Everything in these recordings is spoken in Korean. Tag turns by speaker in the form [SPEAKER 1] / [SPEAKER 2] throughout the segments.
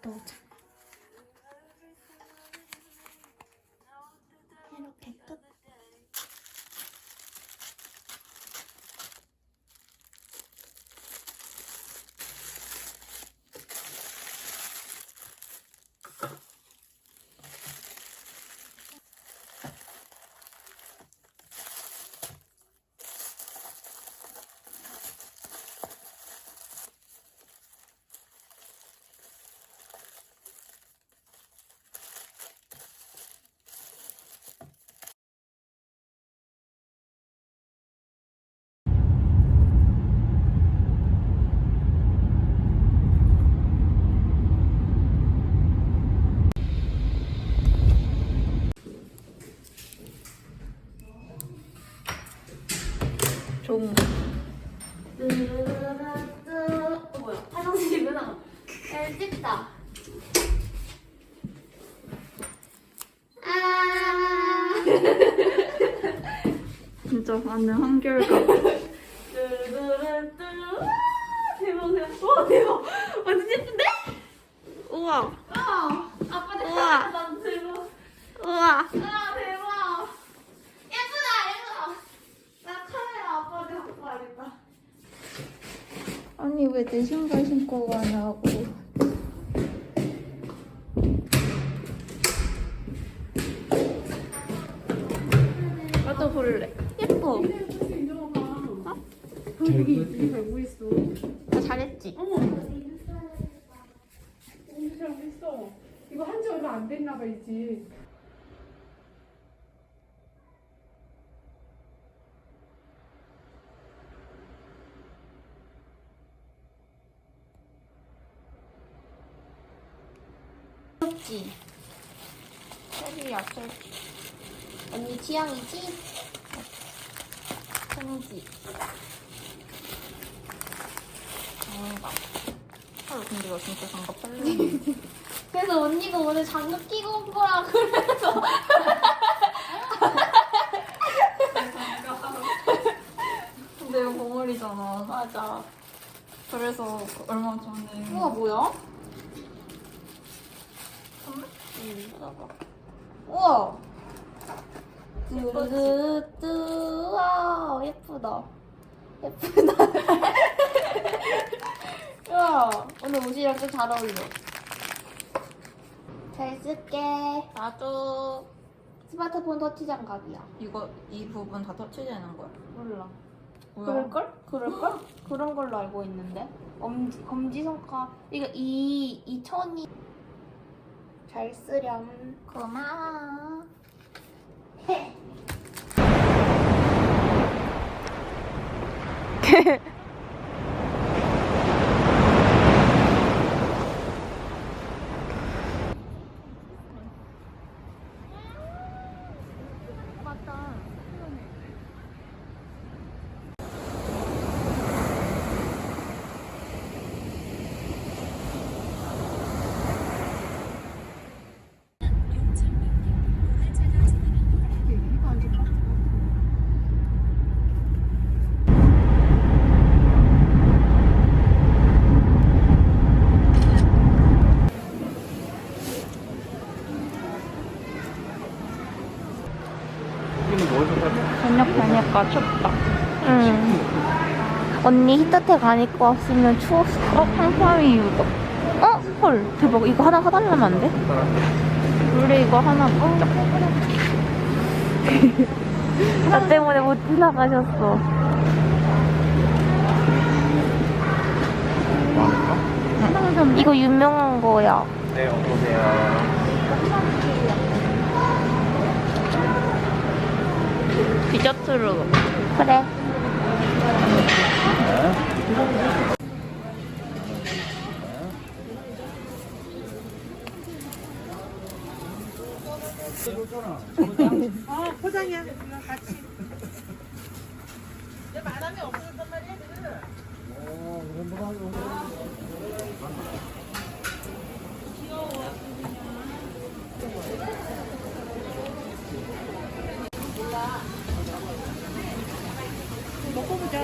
[SPEAKER 1] 多长？
[SPEAKER 2] 뜨르르르 어 뭐야? 화장실이구나. 아.
[SPEAKER 1] 완전 한결같.
[SPEAKER 2] 뜨르르르 대박 대박 와 대박 완전 예쁜데?
[SPEAKER 1] 우와.
[SPEAKER 2] 와 아빠 대박
[SPEAKER 1] 우와.
[SPEAKER 2] 난 대박
[SPEAKER 1] 우와.
[SPEAKER 2] 아 대박 예쁘다 예쁘다 나 카메라 아빠한테 갖고 와야겠다
[SPEAKER 1] 왜내 신발 신고 가냐고. 나도 볼래. 예뻐.
[SPEAKER 3] 여기 있어.
[SPEAKER 1] 나 잘했지.
[SPEAKER 3] 어머. 있어. 이거 한지 얼마 안 됐나 봐, 이지.
[SPEAKER 1] 셀지. 셀이야 셀.
[SPEAKER 2] 언니 취향이지?
[SPEAKER 1] 셀지. 장갑. 헐 근데 이거 진짜 장갑 셀리.
[SPEAKER 2] 그래서 언니가 오늘 장갑 끼고 온 거야 그래서
[SPEAKER 1] 근데 이거 봉어리잖아.
[SPEAKER 2] 맞아
[SPEAKER 1] 그래서 그 얼마 전에.
[SPEAKER 2] 우와 뭐야?
[SPEAKER 1] 응, 찾아봐.
[SPEAKER 2] 우와. 뚜루뚜 와 예쁘다. 예쁘다. 야 오늘 옷이랑 좀 잘 어울려. 잘 쓸게.
[SPEAKER 1] 나도.
[SPEAKER 2] 스마트폰 터치 장갑이야.
[SPEAKER 1] 이거 이 부분 다 터치되는 거야?
[SPEAKER 2] 몰라.
[SPEAKER 1] 뭐야?
[SPEAKER 2] 그럴걸? 그럴걸? 그런 걸로 알고 있는데. 엄지, 검지손가 이거 이, 이 천이 잘 쓰렴
[SPEAKER 1] 고마워. 저녁 되니까 춥다.
[SPEAKER 2] 응 언니 히터텍 안 입고 왔으면 추웠을
[SPEAKER 1] 어, 팡팡이 유도.
[SPEAKER 2] 어? 헐 대박 이거 하나 사달라면 안 돼?
[SPEAKER 1] 우리 이거 하나 먹자.
[SPEAKER 2] 나 때문에 못 지나가셨어 이거 유명한 거야
[SPEAKER 4] 네, 어서오세요.
[SPEAKER 1] 디저트로.
[SPEAKER 2] 그래
[SPEAKER 3] 아, 포장이야. 같이. 먹어보자.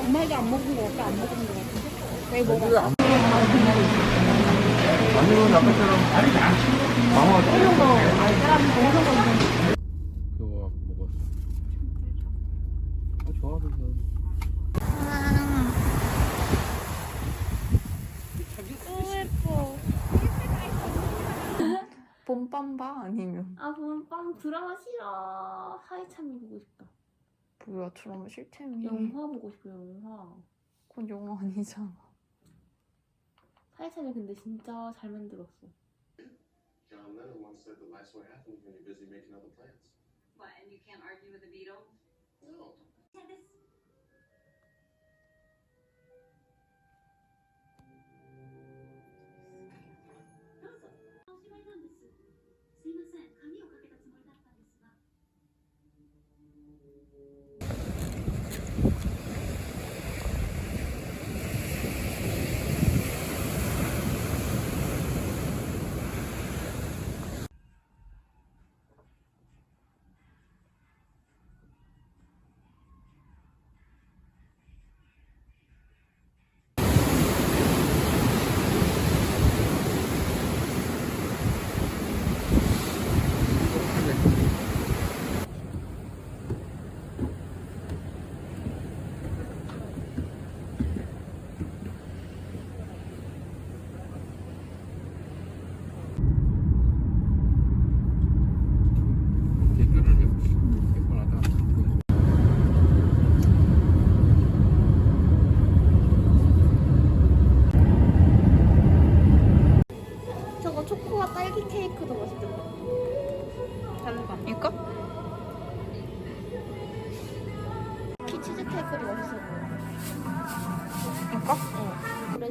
[SPEAKER 3] 엄마도 안 먹은 거 같아. 안 먹은 거 같은데. 왜 먹어?
[SPEAKER 4] 아니면 아까처럼 방어 찔린 거 그거 먹었어 아 좋아
[SPEAKER 1] 봄밤바 아니면
[SPEAKER 2] 아 봄밤 드라마 싫어. 하이참이 보고 싶다.
[SPEAKER 1] 뭐야 드라마 실템이
[SPEAKER 2] 영화 보고 싶어 영화.
[SPEAKER 1] 그건 영화 아니잖아
[SPEAKER 2] 하이참이 근데 진짜 잘 만들었어.
[SPEAKER 5] John Lennon once said the last what happens when you're busy making other plans.
[SPEAKER 6] What, and you can't argue with the Beatles?
[SPEAKER 5] No.
[SPEAKER 2] 맛있겠다. 달라.
[SPEAKER 1] 이거?
[SPEAKER 2] 키 치즈 맛있어 보여.
[SPEAKER 1] 이거?
[SPEAKER 2] 어. 그래